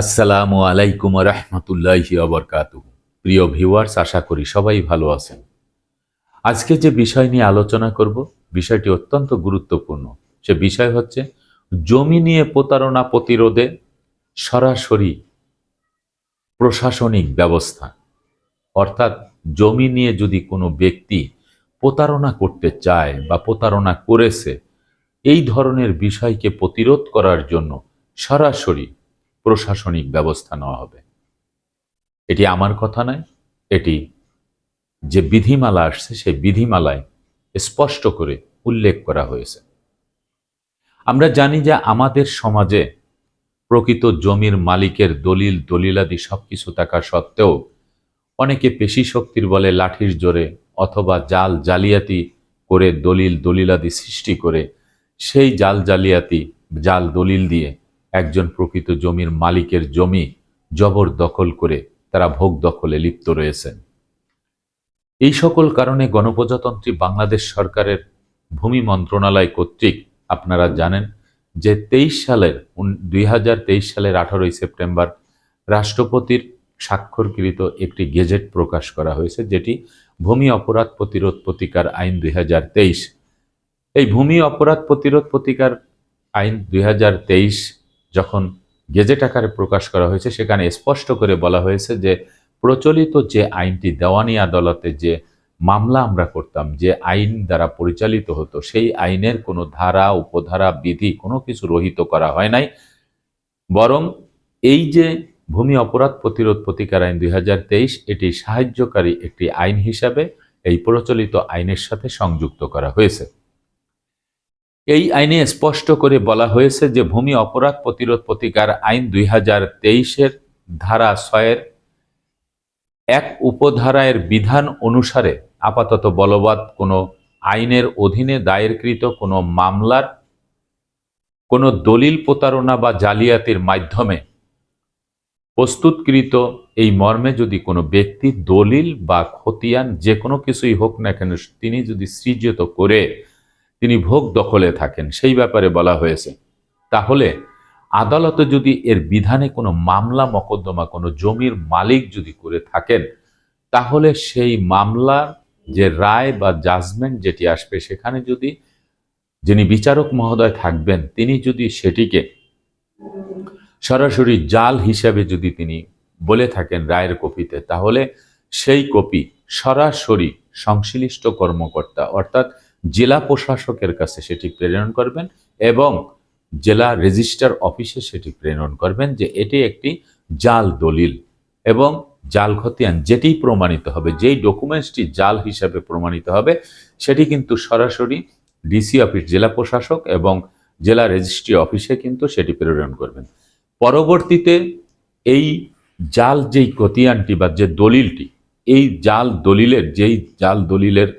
আসসালামু আলাইকুম রহমতুল্লাহি অবরকাত প্রিয় ভিউয়ার্স, আশা করি সবাই ভালো আছেন। আজকে যে বিষয় নিয়ে আলোচনা করব, বিষয়টি অত্যন্ত গুরুত্বপূর্ণ। সে বিষয় হচ্ছে জমি নিয়ে প্রতারণা প্রতিরোধে সরাসরি প্রশাসনিক ব্যবস্থা। অর্থাৎ জমি নিয়ে যদি কোনো ব্যক্তি প্রতারণা করতে চায় বা প্রতারণা করেছে, এই ধরনের বিষয়কে প্রতিরোধ করার জন্য সরাসরি প্রশাসনিক ব্যবস্থা নেওয়া হবে। এটি আমার কথা নয়, এটি যে বিধিমালা আসছে সেই বিধিমালায় স্পষ্ট করে উল্লেখ করা হয়েছে। আমরা জানি যে আমাদের সমাজে প্রকৃত জমির মালিকের দলিল, দলিলাদি সব কিছু থাকা সত্ত্বেও অনেকে পেশি শক্তির বলে লাঠির জোরে অথবা জাল জালিয়াতি করে দলিল, দলিলাদি সৃষ্টি করে সেই জাল জালিয়াতি, জাল দলিল দিয়ে একজন প্রকৃত জমির মালিকের জমি জবরদখল করে তারা ভোগ দখলে লিপ্ত রয়েছেন। এই সকল কারণে গণপ্রজাতন্ত্রী বাংলাদেশ সরকারের ভূমি মন্ত্রণালয় কর্তৃক আপনারা জানেন যে তেইশ সালের দুই হাজার তেইশ সালের আঠারোই সেপ্টেম্বর রাষ্ট্রপতির স্বাক্ষরকৃত একটি গেজেট প্রকাশ করা হয়েছে, যেটি ভূমি অপরাধ প্রতিরোধ প্রতিকার আইন দুই হাজার তেইশ। এই ভূমি অপরাধ প্রতিরোধ প্রতিকার আইন দুই হাজার তেইশ যখন গেজেট আকারে প্রকাশ করা হয়েছে, সেখানে স্পষ্ট করে বলা হয়েছে যে প্রচলিত যে আইনটি দেওয়ানি আদালতে যে মামলা আমরা করতাম, যে আইন দ্বারা পরিচালিত হতো, সেই আইনের কোনো ধারা, উপধারা, বিধি কোনো কিছু রহিত করা হয় নাই। বরং এই যে ভূমি অপরাধ প্রতিরোধ প্রতিকার আইন দুই হাজার তেইশ, এটি সাহায্যকারী একটি আইন হিসাবে এই প্রচলিত আইনের সাথে সংযুক্ত করা হয়েছে। এই আইনে স্পষ্ট করে বলা হয়েছে যে ভূমি অপরাধ প্রতিরোধ প্রতিকার আইন দুই হাজার তেইশের ধারা ছয়ের এক উপধারায়ের বিধান অনুসারে আপাতত বলবৎ কোনো আইনের অধীনে দায়েরকৃত কোনো মামলার কোনো দলিল প্রতারণা বা জালিয়াতির মাধ্যমে প্রস্তুতকৃত এই মর্মে যদি কোনো ব্যক্তি দলিল বা খতিয়ান যে কোনো কিছুই হোক না কেন, তিনি যদি সৃজিত করে তিনি ভোগ দখলে থাকেন, সেই ব্যাপারে বলা হয়েছে। তাহলে আদালতে যদি এর বিধানে কোনো মামলা, মকদ্দমা, কোনো জমির মালিক যদি করে থাকেন, তাহলে সেই মামলার যে রায় বা জাজমেন্ট যেটি আসবে, সেখানে যদি যিনি বিচারক মহোদয় থাকবেন, তিনি যদি সেটিকে সরাসরি জাল হিসাবে যদি তিনি বলে থাকেন রায়ের কপিতে, তাহলে সেই কপি সরাসরি সংশ্লিষ্ট কর্মকর্তা, অর্থাৎ জেলা প্রশাসকের কাছে সেটি প্রেরণ করবেন এবং জেলা রেজিস্টার অফিসে সেটি প্রেরণ করবেন যে এটি একটি জাল দলিল এবং জাল খতিয়ান যেটি প্রমাণিত হবে, যেই ডকুমেন্টসটি জাল হিসাবে প্রমাণিত হবে, সেটি কিন্তু সরাসরি ডিসি অফিস, জেলা প্রশাসক এবং জেলা রেজিস্ট্রি অফিসে কিন্তু সেটি প্রেরণ করবেন। পরবর্তীতে এই জাল যেই খতিয়ানটি বা যে দলিলটি, এই জাল দলিলের, যেই জাল দলিলের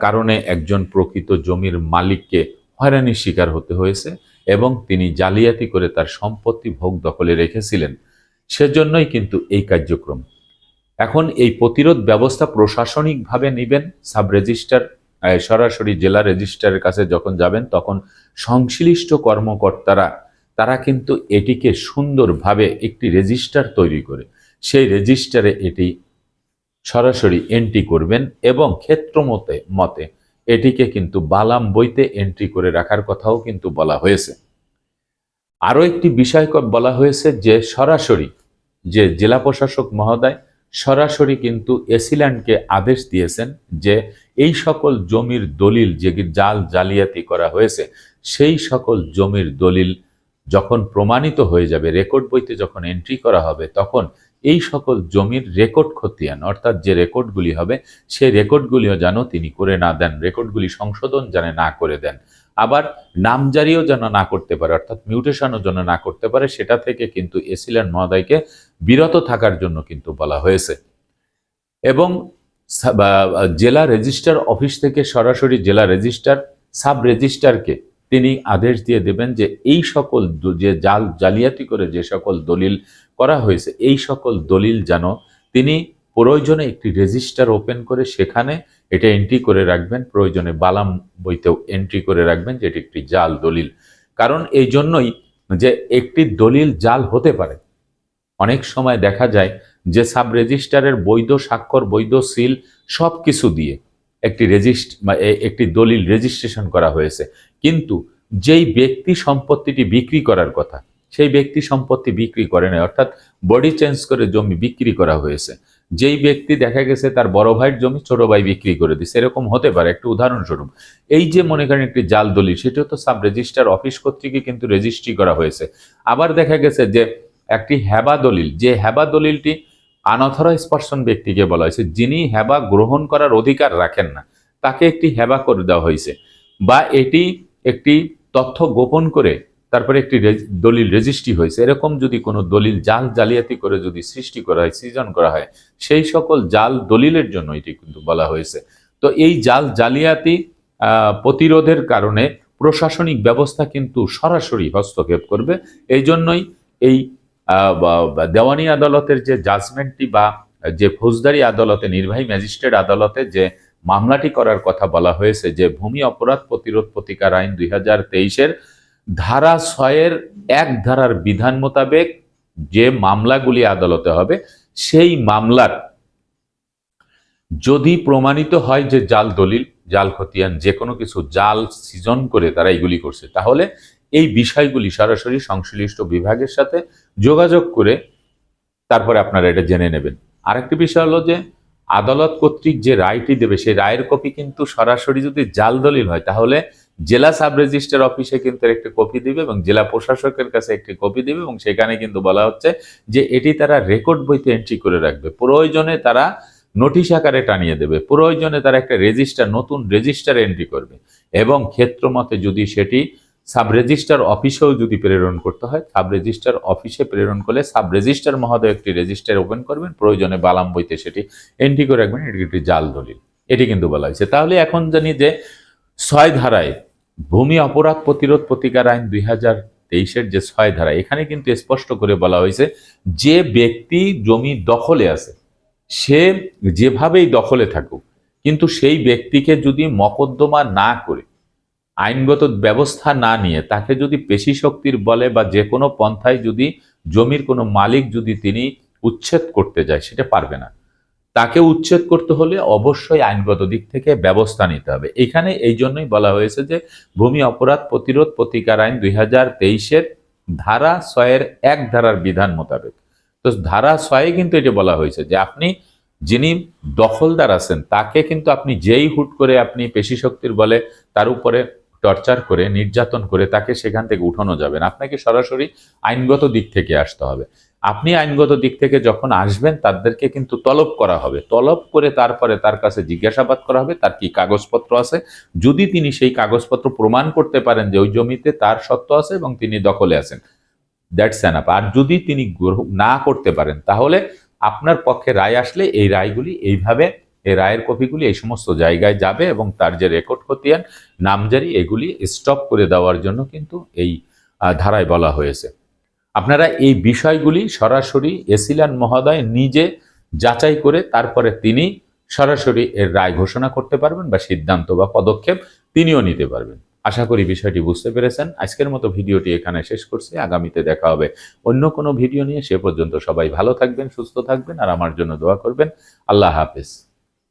কারণে একজন প্রকৃত জমির মালিককে হয়রানির শিকার হতে হয়েছে এবং তিনি জালিয়াতি করে তার সম্পত্তি ভোগ দখলে রেখেছিলেন। সেজন্যই কিন্তু এই কার্যক্রম। এখন এই প্রতিরোধ ব্যবস্থা প্রশাসনিকভাবে নেবেন, সাব রেজিস্টার সরাসরি জেলা রেজিস্ট্রারের কাছে যখন যাবেন, তখন সংশ্লিষ্ট কর্মকর্তারা, তারা কিন্তু এটিকে সুন্দরভাবে একটি রেজিস্টার তৈরি করে। সেই রেজিস্টারে এটি সরাসরি এন্ট্রি করবেন এবং ক্ষেত্র মতে মতে এটিকে কিন্তু বালাম বইতে এন্ট্রি করে রাখার কথাও কিন্তু বলা হয়েছে। আরও একটি বিষয় বলা হয়েছে যে সরাসরি যে জেলা প্রশাসক মহোদয় সরাসরি কিন্তু এসিল্যান্ডকে আদেশ দিয়েছেন যে এই সকল জমির দলিল যে জাল জালিয়াতি করা হয়েছে, সেই সকল জমির দলিল যখন প্রমাণিত হয়ে যাবে রেকর্ড বইতে যখন এন্ট্রি করা হবে, তখন এই সকল জমির রেকর্ড খতিয়ান, অর্থাৎ যে রেকর্ডগুলি হবে, সেই রেকর্ডগুলিও যেন তিনি করে না দেন, রেকর্ডগুলি সংশোধন যেন না করে দেন। আবার নামজারিও যেন না করতে পারে, অর্থাৎ মিউটেশনও যেন না করতে পারে, সেটা থেকে কিন্তু এসিল্যান্ড মহোদয়কে বিরত থাকার জন্য কিন্তু বলা হয়েছে। এবং জেলা রেজিস্টার অফিস থেকে সরাসরি জেলা রেজিস্টার, সাব রেজিস্টারকে তিনি আদেশ দিয়ে দেবেন যে এই সকল যে জাল, জালিয়াতি করে যে সকল দলিল করা হয়েছে, এই সকল দলিল যেন তিনি প্রয়োজনে একটি রেজিস্টার ওপেন করে সেখানে এটা এন্ট্রি করে রাখবেন, প্রয়োজনে বালাম বইতেও এন্ট্রি করে রাখবেন যেটি একটি জাল দলিল। কারণ এই জন্যই যে একটি দলিল জাল হতে পারে। অনেক সময় দেখা যায় যে সাব রেজিস্ট্রারের বৈধ স্বাক্ষর, বৈধ সিল সব কিছু দিয়ে একটি রেজিস্ট একটি দলিল রেজিস্ট্রেশন করা হয়েছে। কিন্তু যেই ব্যক্তি সম্পত্তিটি বিক্রি করার কথা, সেই ব্যক্তি সম্পত্তি বিক্রি করে না অর্থাৎ বডি চেঞ্জ করে জমি বিক্রি করা হয়েছে। যেই ব্যক্তি দেখা গেছে তার বড় ভাইয়ের জমি ছোট ভাই বিক্রি করে দিচ্ছে এরকম হতে পারে, একটু উদাহরণস্বরূপ। এই যে মনে করেন একটি জাল দলিল, সেটাও তো সাব রেজিস্ট্রার অফিস কর্তৃকই কিন্তু রেজিস্ট্রি করা হয়েছে। আবার দেখা গেছে যে একটি হ্যাবা দলিল, যে হ্যাবা দলিলটি আনথরাইজ পার্সন ব্যক্তিকে বলা হয়েছে, যিনি হেবা গ্রহণ করার অধিকার রাখেন না। তাকে একটি হেবা করে দেওয়া হয়েছে। বা এটি একটি তথ্য গোপন করে তারপরে একটি দলিল রেজিস্ট্রি হয়েছে। এরকম যদি কোনো দলিল জাল জালিয়াতি করে যদি সৃষ্টি করা হয়, সৃজন করা হয়, সেই সকল জাল দলিলের জন্য এটি কিন্তু বলা হয়েছে। তো এই জাল জালিয়াতি প্রতিরোধের কারণে প্রশাসনিক ব্যবস্থা কিন্তু সরাসরি হস্তক্ষেপ করবে। এই জন্যই এই দেওয়ানি আদালতের যে জাজমেন্টটি বা যে ফৌজদারি আদালতে, নির্বাহী ম্যাজিস্ট্রেট আদালতে যে মামলাটি করার কথা বলা হয়েছে, যে ভূমি অপরাধ প্রতিরোধ প্রতিকার আইন দুই হাজার তেইশের ধারা ছয়ের এক ধারার বিধান মোতাবেক যে মামলাগুলি আদালতে হবে, সেই মামলার যদি প্রমাণিত হয় যে জাল দলিল, জাল খতিয়ান, যে কোনো কিছু জাল সৃজন করে তারা এগুলি করছে, তাহলে এই বিষয়গুলি সরাসরি সংশ্লিষ্ট বিভাগের সাথে যোগাযোগ করে তারপরে আপনারা এটা জেনে নেবেন। আরেকটি বিষয় হলো যে, আদালত কর্তৃক যে রায়টি দেবে, সেই রায়ের কপি কিন্তু সরাসরি যদি জাল দলিল হয়, তাহলে জেলা সাব রেজিস্ট্রার অফিসে কিন্তু একটি কপি দিবে এবং জেলা প্রশাসকের কাছে একটি কপি দিবে এবং সেখানে কিন্তু বলা হচ্ছে যে, এটি তারা রেকর্ড বইতে এন্ট্রি করে রাখবে। প্রয়োজনে তারা নোটিশ আকারে টানিয়ে দেবে। প্রয়োজনে তারা একটা রেজিস্টার, নতুন রেজিস্টার এন্ট্রি করবে। এবং ক্ষেত্রমতে যদি সেটি সাব রেজিস্টার অফিসেও যদি প্রেরণ করতে হয় সাব রেজিস্টার অফিসে প্রেরণ করলে সাব রেজিস্টার মহোদয় একটি রেজিস্টার ওপেন করবেন, প্রয়োজনে বালাম বইতে সেটি এন্ট্রি করে রাখবেন, এটি একটি জাল দলিল। এটি কিন্তু বলা হয়েছে। তাহলে এখন জানি যে ছয় ধারায় ভূমি অপরাধ প্রতিরোধ প্রতিকার আইন দুই হাজার তেইশের যে ছয় ধারা, এখানে কিন্তু স্পষ্ট করে বলা হয়েছে যে ব্যক্তি জমি দখলে আছে, সে যেভাবেই দখলে থাকুক, কিন্তু সেই ব্যক্তিকে যদি মকদ্দমা না করে আইনগত ব্যবস্থা না নিয়ে তাকে যদি পেশি শক্তির বলে বা যে কোনো পন্থায় যদি জমির কোনো মালিক যদি তিনি উচ্ছেদ করতে যায়, সেটা পারবে না। তাকে উচ্ছেদ করতে হলে অবশ্যই আইনগত দিক থেকে ব্যবস্থা নিতে হবে। এখানে এই জন্যই বলা হয়েছে যে, ভূমি অপরাধ প্রতিরোধ প্রতিকার আইন দুই হাজার তেইশের ধারা ছয়ের এক ধারার বিধান মোতাবেক। তো ধারা ছয়ে কিন্তু এটা বলা হয়েছে যে, আপনি যিনি দখলদার আছেন, তাকে কিন্তু আপনি যেই হুট করে আপনি পেশি শক্তির বলে তার উপরে টর্চার করে, নির্যাতন করে তাকে সেখান থেকে উঠানো যাবে না। আপনাকে সরাসরি আইনগত দিক থেকে আসতে হবে। আপনি আইনগত দিক থেকে যখন আসবেন, তাদেরকে কিন্তু তলব করা হবে। তলব করে তারপরে তার কাছে জিজ্ঞাসাবাদ করা হবে, তার কি কাগজপত্র আছে? যদি তিনি সেই কাগজপত্র প্রমাণ করতে পারেন যে ওই জমিতে তার সত্য আছে এবং তিনি দখলে আছেন, দ্যাটস অ্যানাপ। আর যদি তিনি না করতে পারেন, তাহলে আপনার পক্ষে রায় আসলে এই রায়গুলি এইভাবে এই রায়ের কপিগুলি এই সমস্ত জায়গায় যাবে এবং তার যে রেকর্ড খতিয়ান, নামজারি, এগুলি স্টপ করে দেওয়ার জন্য কিন্তু এই ধারায় বলা হয়েছে। আপনারা এই বিষয়গুলি সরাসরি এসিলান মহোদয় নিজে যাচাই করে তারপরে তিনি সরাসরি এর রায় ঘোষণা করতে পারবেন বা সিদ্ধান্ত বা পদক্ষেপ তিনিও নিতে পারবেন। আশা করি বিষয়টি বুঝতে পেরেছেন। আজকের মতো ভিডিওটি এখানে শেষ করছি। আগামীতে দেখা হবে অন্য কোনো ভিডিও নিয়ে। সে পর্যন্ত সবাই ভালো থাকবেন, সুস্থ থাকবেন আর আমার জন্য দোয়া করবেন। আল্লাহ হাফেজ।